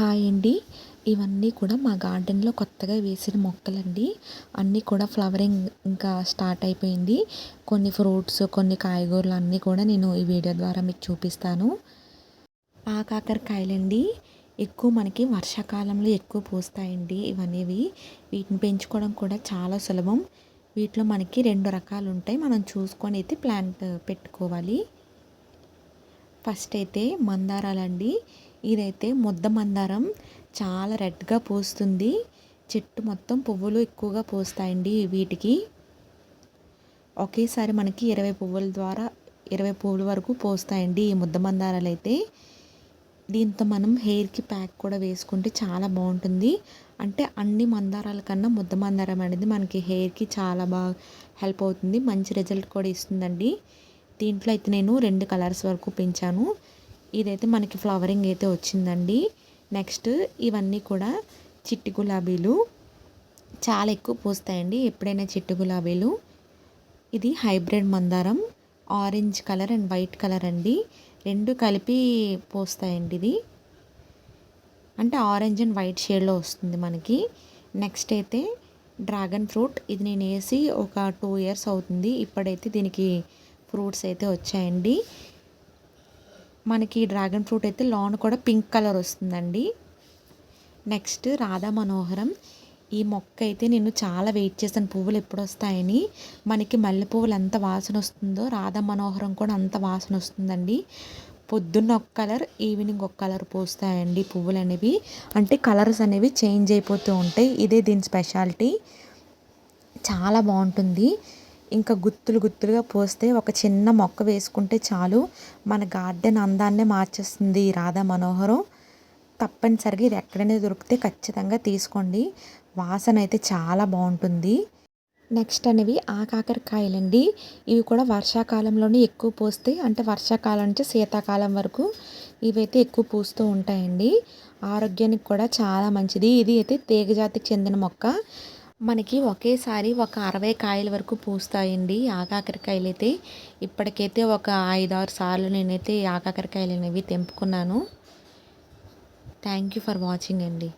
Hi అండి. ఇవన్నీ కూడా మా గార్డెన్లో కొత్తగా వేసిన మొక్కలండి. అన్నీ కూడా ఫ్లవరింగ్ ఇంకా స్టార్ట్ అయిపోయింది. కొన్ని ఫ్రూట్స్ కొన్ని కాయగూరలు అన్నీ కూడా నేను ఈ వీడియో ద్వారా మీకు చూపిస్తాను. ఆకాకరకాయలండి ఎక్కువ మనకి వర్షాకాలంలో ఎక్కువ పూస్తాయండి ఇవనేవి. వీటిని పెంచుకోవడం కూడా చాలా సులభం. వీటిలో మనకి రెండు రకాలు ఉంటాయి మనం చూసుకొని అయితే ప్లాంట్ పెట్టుకోవాలి. ఫస్ట్ అయితే మందారాలండి. ఇదైతే ముద్ద మందారం. చాలా రెడ్గా పూస్తుంది. చెట్టు మొత్తం పువ్వులు ఎక్కువగా పూస్తాయండి వీటికి. ఒకేసారి మనకి ఇరవై పువ్వుల ద్వారా ఇరవై పువ్వుల వరకు పోస్తాయండి ఈ ముద్ద మందారాలు అయితే దీంతో మనం హెయిర్కి ప్యాక్ కూడా వేసుకుంటే చాలా బాగుంటుంది. అంటే అన్ని మందారాల కన్నా ముద్ద మందారం అనేది మనకి హెయిర్కి చాలా బాగా హెల్ప్ అవుతుంది. మంచి రిజల్ట్ కూడా ఇస్తుందండి. దీంట్లో అయితే నేను రెండు కలర్స్ వరకు పెంచాను. ఇదైతే మనకి ఫ్లవరింగ్ అయితే వచ్చిందండి. నెక్స్ట్ ఇవన్నీ కూడా చిట్టి గులాబీలు. చాలా ఎక్కువ పూస్తాయండి ఎప్పుడైనా చిట్టి గులాబీలు. ఇది హైబ్రిడ్ మందారం. Orange colour and white colour అండి. రెండు కలిపి పోస్తాయండి ఇది. అంటే ఆరెంజ్ అండ్ వైట్ షేడ్లో వస్తుంది మనకి. నెక్స్ట్ అయితే డ్రాగన్ ఫ్రూట్. ఇది నేను వేసి ఒక టూ ఇయర్స్ అవుతుంది. ఇప్పుడైతే దీనికి ఫ్రూట్స్ అయితే వచ్చాయండి. మనకి డ్రాగన్ ఫ్రూట్ అయితే లోన్ కూడా పింక్ కలర్ వస్తుందండి. నెక్స్ట్ రాధా మనోహరం. ఈ మొక్క అయితే నేను చాలా వెయిట్ చేశాను. పువ్వులు ఎప్పుడు వస్తాయని. మనకి మల్లె పువ్వులు ఎంత వాసన వస్తుందో రాధా మనోహరం కూడా అంత వాసన వస్తుందండి. పొద్దున్న ఒక కలర్ ఈవినింగ్ ఒక కలర్ పోస్తాయండి పువ్వులు అనేవి. అంటే కలర్స్ అనేవి చేంజ్ అయిపోతూ ఉంటాయి. ఇదే దీని స్పెషాలిటీ. చాలా బాగుంటుంది. ఇంకా గుత్తులు గుత్తులుగా పోస్తే ఒక చిన్న మొక్క వేసుకుంటే చాలు. మన గార్డెన్ అందాన్నే మార్చేస్తుంది రాధా మనోహరం. తప్పనిసరిగా ఇది ఎక్కడైనా దొరికితే ఖచ్చితంగా తీసుకోండి. వాసన అయితే చాలా బాగుంటుంది. నెక్స్ట్ అనేవి ఆకాకరకాయలండి ఇవి కూడా వర్షాకాలంలోనే ఎక్కువ పూస్తాయి. అంటే వర్షాకాలం నుంచి శీతాకాలం వరకు ఇవైతే ఎక్కువ పూస్తూ ఉంటాయండి. ఆరోగ్యానికి కూడా చాలా మంచిది. ఇది అయితే తీగజాతికి చెందిన మొక్క. మనకి ఒకేసారి ఒక అరవై కాయల వరకు పూస్తాయండి ఆకాకరకాయలు అయితే ఇప్పటికైతే ఒక ఐదు ఆరు సార్లు నేనైతే ఆకాకరకాయలు అనేవి తెంపుకున్నాను. థ్యాంక్ యూ ఫర్ వాచింగ్ అండి.